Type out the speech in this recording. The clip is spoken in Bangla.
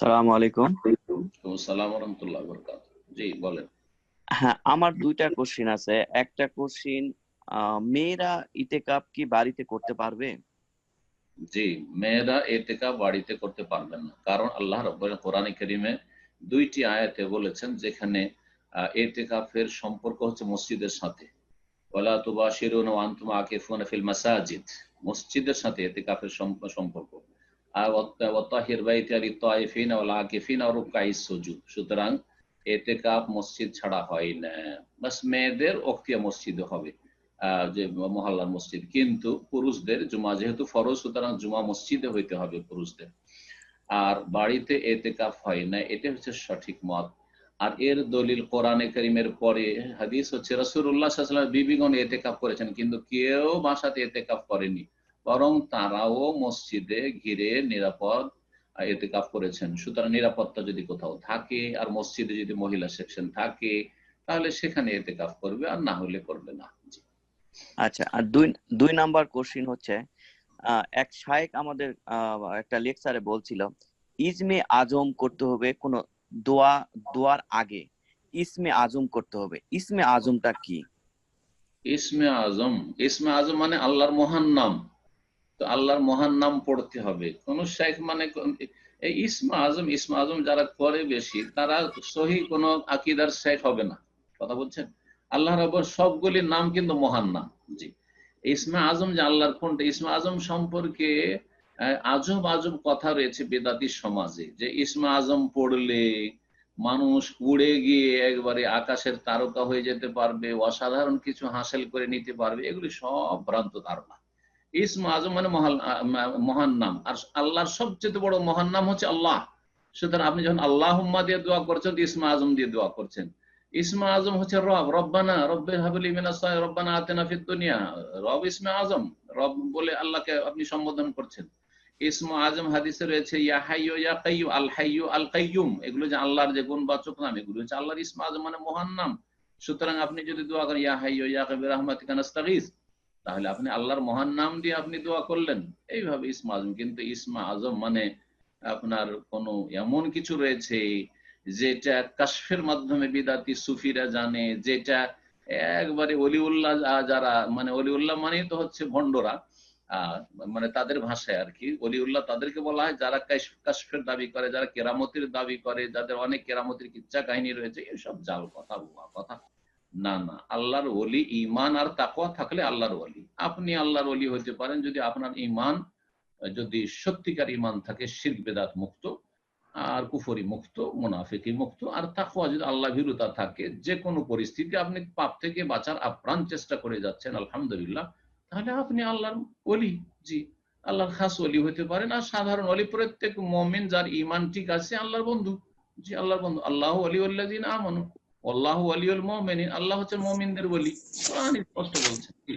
সালামু আলাইকুম। সালাম রহমতুল্লাহ বরকাত জি বলেন। হ্যাঁ আমার দুইটা কোশ্চিন আছে। একটা কোশ্চিন মেয়েরা ইতেকাপ কি বাড়িতে করতে পারবে? জি মেয়েরা বাড়িতে করতে পারবেন না। কারণ আল্লাহ রব্বুল কোরআনে কারীমে দুইটি আয়াতে বলেছেন যেখানে এতেকাফের সম্পর্ক হচ্ছে মসজিদের সাথে। ওয়ালা তুবাশিরুনা ওয়া আনতুম আকিফুনা ফিল মাসাজিদ। মসজিদের সাথে এতেকাফের সম্প- সম্পর্ক। সুতরাং এতেকাফ মসজিদ ছাড়া হয় না। বাস মেয়েদের অক্তিয়া হবে যে মহল্লার মসজিদ। কিন্তু পুরুষদের জুমা যেহেতু ফরজ, সুতরাং জুমা মসজিদে হইতে হবে পুরুষদের। আর বাড়িতে এতেকাফ হয় না এটা হচ্ছে সঠিক মত। আর এর দলিল কোরআনে করিমের পরে হাদিস হচ্ছে রসুল্লাহ বিবিগণ এতেকাফ করেছেন, কিন্তু কেউ বাসাতে এতে কাপ করেনি। বরং তারাও মসজিদে ঘিরে নিরাপদ এতেকাফ করেছেন। সুতরাং নিরাপত্তা যদি কোথাও থাকে আর মসজিদে যদি মহিলা সেকশন থাকে তাহলে সেখানে এতেকাফ করবে আর না হলে করবে না। আচ্ছা আর দুই দুই নাম্বার কোশ্চিন হচ্ছে এক শায়েক আমাদের আহ, একটা লেকচারে বলছিল ইজমে আজম করতে হবে কোন দোয়া দোয়ার আগে। ইসমে আজম করতে হবে। ইসমে আজমটা কি? ইসমে আজম ইসমে আজম মানে আল্লাহর মহান নাম। তো আল্লাহর মহান নাম পড়তে হবে। কোন শেখ মানে এই ইসমে আজম ইসমে আজম যারা করে বেশি, তারা সহি কোন আকিদার শেখ হবে না। কথা বলছেন? আল্লাহ রবর সবগুলি নাম কিন্তু মহান নাম। জি। ইসমে আজম যে আল্লাহর কোনটা? ইসমে আজম সম্পর্কে আজব আজব কথা রয়েছে বেদাতি সমাজে, যে ইসমে আজম পড়লে মানুষ উড়ে গিয়ে একবারে আকাশের তারকা হয়ে যেতে পারবে, অসাধারণ কিছু হাসিল করে নিতে পারবে, এগুলি সব ভ্রান্ত ধারণা। ইসম আজম মানে মহান নাম। আর আল্লাহর সবচেয়ে বড় মহান নাম হচ্ছে আল্লাহ। সুতরাং আপনি যখন আল্লাহ দিয়ে দোয়া করছেন, ইসমা আজম দিয়ে দোয়া করছেন। ইসমা আজম হচ্ছে রব। রব্বানা, রব্বে হাবলি মিনাসাই রব্বানা আতেনা রব ইসমা আজম। রব বলে আল্লাহকে আপনি সম্বোধন করছেন। ইসমা আজম হাদিসে রয়েছে, ইয়া ইয়া আল কাইয়ুম এগুলো যে আল্লাহর যে গুণবাচক নাম। এগুলো হচ্ছে আল্লাহর ইসমা আজম মানে মহান নাম। সুতরাং আপনি যদি দোয়া করেন, ইয়া ইয়া তাহলে আপনি আল্লাহর মহান নাম দিয়ে আপনি দোয়া করলেন। এইভাবে ইসমা আজম, কিন্তু ইসমা আজম মানে আপনার কোন এমন কিছু রয়েছে যেটা কাশফের মাধ্যমে বিদাতি সুফিরা জানে, যেটা একবারে অলিউল্লাহ, যারা মানে অলিউল্লাহ মানেই তো হচ্ছে ভণ্ডরা মানে তাদের ভাষায় আর কি। অলিউল্লাহ তাদেরকে বলা হয় যারা কাশ- কাশফের দাবি করে, যারা কেরামতির দাবি করে, যাদের অনেক কেরামতির কিচ্ছা কাহিনী রয়েছে, এসব জাল, কথা ভুয়া কথা। না না, আল্লাহর ওলি ইমান আর তাকওয়া থাকলে আল্লাহর ওলি। আপনি আল্লাহর ওলি হতে পারেন যদি আপনার ইমান যদি সত্যিকার ইমান থাকে, শিরক, বেদাত মুক্ত আর কুফরি মুক্ত, মুনাফিকি মুক্ত আর তাকওয়া যদি আল্লাহ ভীরুতা থাকে যে কোনো পরিস্থিতি আপনি পাপ থেকে বাঁচার আপ্রাণ চেষ্টা করে যাচ্ছেন, আলহামদুলিল্লাহ, তাহলে আপনি আল্লাহর অলি জি, আল্লাহর খাস অলি হতে পারেন আর সাধারণ অলি প্রত্যেক মমিন যার ইমান ঠিক আছে, আল্লাহর বন্ধু। জি, আল্লাহর বন্ধু। আল্লাহ আলী আল্লাহ আমানু। আল্লাহ আলিউল মুমিনিন আল্লাহ হচ্ছে মুমিনদের বলি স্পষ্ট বলছে জি।